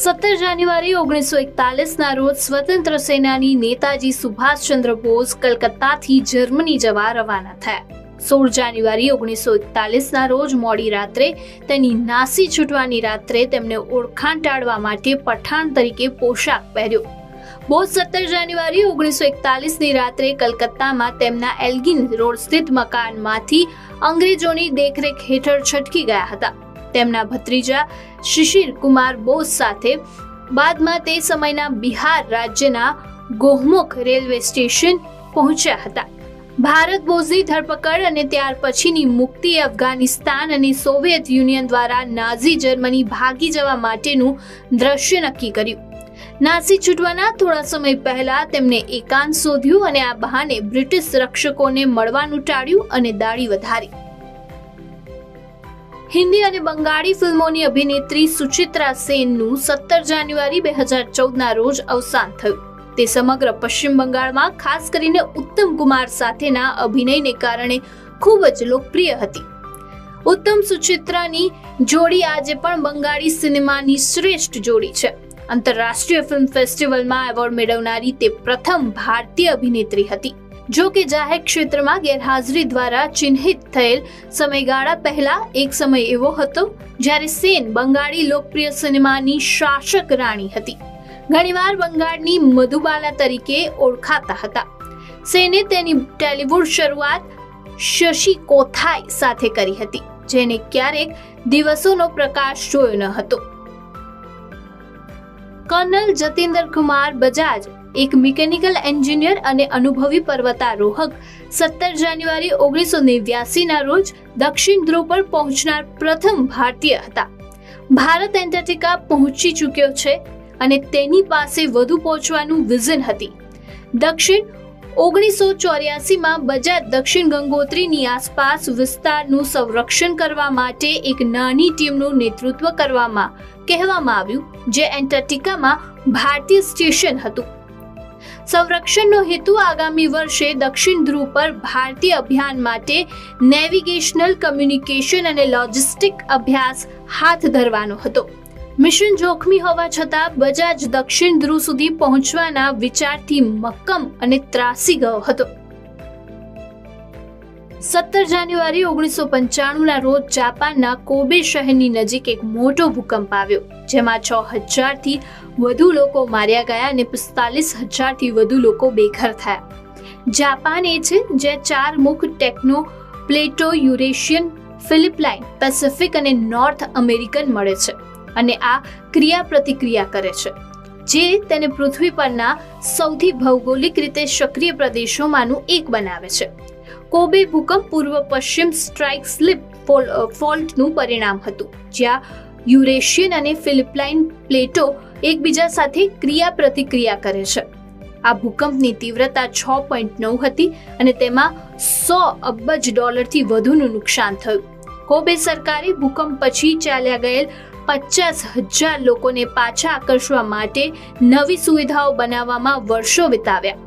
સત્તર જાન્યુઆરી ઓગણીસો એકતાલીસના રોજ સ્વતંત્ર સેનાની નેતાજી સુભાષચંદ્ર બોઝ કલકત્તાથી જર્મની જવા રવાના થયા. સોળ જાન્યુઆરી ઓગણીસો એકતાલીસના રોજ મોડી રાત્રે તેની નાસી છૂટવાની રાત્રે તેમને ઓળખાણ ટાળવા માટે પઠાણ તરીકે પોશાક પહેર્યો. બોઝ સત્તર જાન્યુઆરી ઓગણીસો એકતાલીસની રાત્રે કલકત્તામાં તેમના એલ્ગિન રોડ સ્થિત મકાનમાંથી અંગ્રેજોની દેખરેખ હેઠળ છટકી ગયા હતા. તેમના ભત્રીજા શિશિર કુમાર બોઝ સાથે બાદમાં તે સમયના બિહાર રાજ્યના ગોહમુખ રેલવે સ્ટેશન પહોંચ્યા હતા. ભારત બોઝની ધરપકડ અને ત્યાર પછીની મુક્તિ અફઘાનિસ્તાન અને સોવિયત યુનિયન દ્વારા નાઝી જર્મની ભાગી જવા માટેનું દ્રશ્ય નક્કી કર્યું. નાસી છૂટવાના થોડા સમય પહેલા તેમને એકાંત શોધ્યું અને આ બહાને બ્રિટિશ રક્ષકોને મળવાનું ટાળ્યું અને દાઢી વધારી. હિન્દી અને બંગાળી ફિલ્મોની અભિનેત્રી સુચિત્રા સેનનું સત્તર જાન્યુઆરી બે હજાર ચૌદના રોજ અવસાન થયું. તે સમગ્ર પશ્ચિમ બંગાળમાં ખાસ કરીને ઉત્તમ કુમાર સાથેના અભિનયને કારણે ખૂબ જ લોકપ્રિય હતી. ઉત્તમ સુચિત્રાની જોડી આજે પણ બંગાળી સિનેમાની શ્રેષ્ઠ જોડી છે. આંતરરાષ્ટ્રીય ફિલ્મ ફેસ્ટિવલમાં એવોર્ડ મેળવનારી તે પ્રથમ ભારતીય અભિનેત્રી હતી. જો કે જાહેર ક્ષેત્રમાં ગેરહાજરી દ્વારા ચિહ્નિત થયેલ સમયગાળા પહેલા એક સમય એવો હતો જ્યારે સેન બંગાળી લોકપ્રિય સિનેમાની શાસક રાણી હતી. ઘણીવાર બંગાળની મધુબાલા તરીકે ઓળખાતા હતા. સેને તેની ટેલિવુડ શરૂઆત શશી કોથાઈ સાથે કરી હતી, જેને ક્યારેક દિવસોનો પ્રકાશ જોયો ન હતો. કર્નલ જતિન્દર કુમાર બજાજ એક મિકેનિકલ એન્જિનિયર અને અનુભવી પર્વતારોહક, સત્તર જાન્યુઆરી ઓગણીસો નેવ્યાસીના રોજ દક્ષિણ ધ્રુવ પર પહોંચનાર પ્રથમ ભારતીય હતા. ભારત એન્ટાર્ટિકા પહોંચી ચૂક્યો છે અને તેની પાસે વધુ પહોંચવાનું વિઝન હતી. દક્ષિણ ઓગણીસો ચોર્યાસીમાં બજાજ દક્ષિણ ગંગોત્રીની આસપાસ વિસ્તારનું સંરક્ષણ કરવા માટે એક નાની ટીમનું નેતૃત્વ કરવામાં કહેવામાં આવ્યું, જે એન્ટાર્ટિકામાં ભારતીય સ્ટેશન હતું. સંરક્ષણનો હેતુ આગામી વર્ષે દક્ષિણ ધ્રુવ પર ભારતીય અભિયાન માટે નેવિગેશનલ કમ્યુનિકેશન અને લોજિસ્ટિક અભ્યાસ હાથ ધરવાનો હતો. મિશન જોખમી હોવા છતાં બજાજ દક્ષિણ ધ્રુવ સુધી પહોંચવાના વિચારથી મક્કમ અને ત્રાસી ગયો હતો. સત્તર જાન્યુઆરી ઓગણીસો પંચાણુંના રોજ જાપાનના કોબે શહેરની નજીક એક મોટો ભૂકંપ આવ્યો, જેમાં છ હજારથી વધુ લોકો માર્યા ગયા અને પિસ્તાલીસ હજારથી વધુ લોકો બેઘર થયા. જાપાન એ છે જે ચાર મુખ tectonic plates Eurasian Philippine Pacific અને નોર્થ અમેરિકન મળે છે અને આ ક્રિયા પ્રતિક્રિયા કરે છે, જે તેને પૃથ્વી પરના સૌથી ભૌગોલિક રીતે સક્રિય પ્રદેશોમાંનું એક બનાવે છે. કોબે ભૂકંપ પૂર્વ પશ્ચિમ સ્ટ્રાઇક સ્લિપ ફોલ્ટનું પરિણામ હતું, જ્યાં યુરેશિયન અને ફિલિપાઇન પ્લેટો એકબીજા સાથે ક્રિયા પ્રતિક્રિયા કરે છે. આ ભૂકંપની તીવ્રતા છ પોઈન્ટ નવ હતી અને તેમાં સો અબજ ડોલરથી વધુનું નુકસાન થયું. કોબે સરકારે ભૂકંપ પછી ચાલ્યા ગયેલ પચાસ હજાર લોકોને પાછા આકર્ષવા માટે નવી સુવિધાઓ બનાવવામાં વર્ષો વિતાવ્યા.